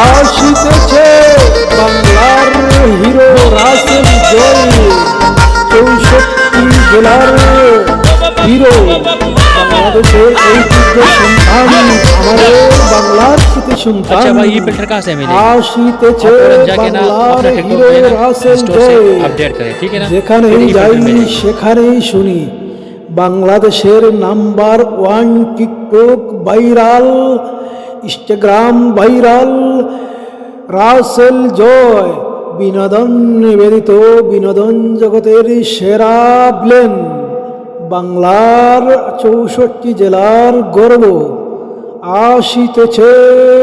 আসিতেছে বাংলার হিরো রাসেল জয়। চৌষট্টি জেলার হিরো। বাংলাদেশের ঐতিহ্য সন্তান আমাদের বাংলার কৃতি সন্তান। আসিতেছে বাংলার হিরো রাসেল জয়। যেখানেই যাই সেখানেই শুনি বাংলাদেশের number one TikTok viral Instagram viral. Rasel Joy, বিনোদন নিবেদিত, বিনোদন জগতের সেরা ব্লেন বাংলার চৌষট্টি জেলার গর্ব। আসিতেছে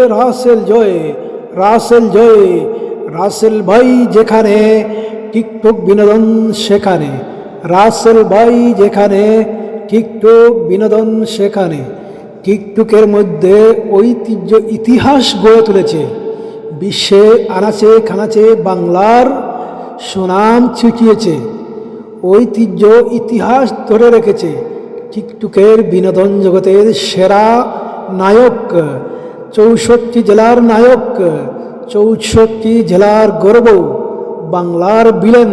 রাসেল জয় রাসেল জয়, রাসেল ভাই যেখানে, টিকটক বিনোদন সেখানে। রাসেল ভাই যেখানে, টিকটক বিনোদন সেখানে। টিকটকের মধ্যে ঐতিহ্য, ইতিহাস গড়ে তুলেছে। বিশ্বে আনাচে খানাচে বাংলার সুনাম ছিটিয়েছে। ঐতিহ্য, ইতিহাস ধরে রেখেছে টিকটুকের বিনোদন জগতের সেরা নায়ক, চৌষট্টি জেলার নায়ক, চৌষট্টি জেলার গর্ব, বাংলার villain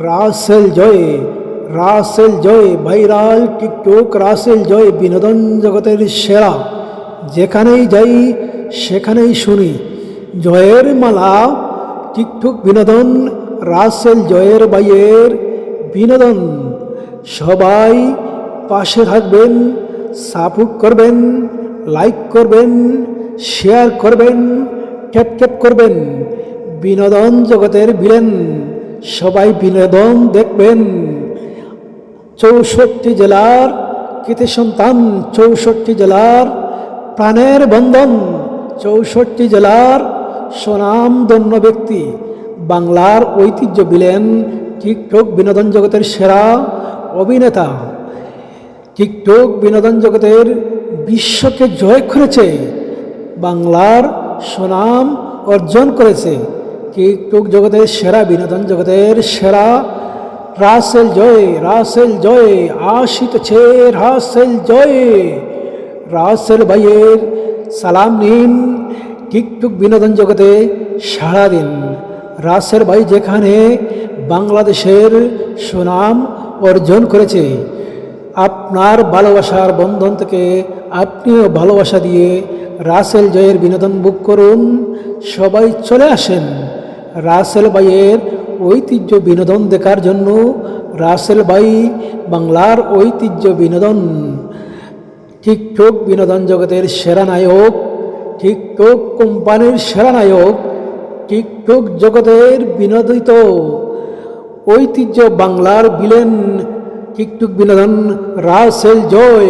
Rasel Joy. Rasel Joy viral TikTok Rasel Joy, বিনোদন জগতের সেরা। যেখানেই যাই, সেখানেই শুনি। জয়ের মালা, টিকটক বিনোদন, রাসেল জয়ের বাইয়ের বিনোদন। সবাই পাশে থাকবেন, সাপোর্ট করবেন, লাইক করবেন, শেয়ার করবেন, ট্যাপ ট্যাপ করবেন। বিনোদন জগতের বিলেন সবাই বিনোদন দেখবেন। চৌষট্টি জেলার কৃতি সন্তান চৌষট্টি জেলার প্রাণের বন্ধন, চৌষট্টি জেলার স্বনামধন্য ব্যক্তি, বাংলার ঐতিহ্য বিলেন টিকটক বিনোদন জগতের সেরা অভিনেতা। টিকটক বিনোদন জগতের বিশ্বকে জয় করেছে, বাংলার সুনাম অর্জন করেছে। টিকটক জগতের সেরা বিনোদন জগতের সেরা রাসেল জয় রাসেল জয় আসিতেছে রাসেল জয়। রাসেল ভাইয়ের সালাম নিন টিকটুক বিনোদন জগতে সাড়া দিন। রাসেল ভাই যেখানে বাংলাদেশের সুনাম অর্জন করেছে, আপনার ভালোবাসার বন্ধন থেকে আপনিও ভালোবাসা দিয়ে রাসেল জয়ের বিনোদন বুক করুন। সবাই চলে আসেন রাসেল ভাইয়ের ঐতিহ্য বিনোদন দেখার জন্য রাসেল ভাই বাংলার ঐতিহ্য বিনোদন, টিকটক বিনোদন জগতের সেরা নায়ক, টিকটক কোম্পানির সেরা নায়ক, টিকটক জগতের বিনোদিত ঐতিহ্য বাংলার বিলেন টিকটক বিনোদন রাসেল জয়।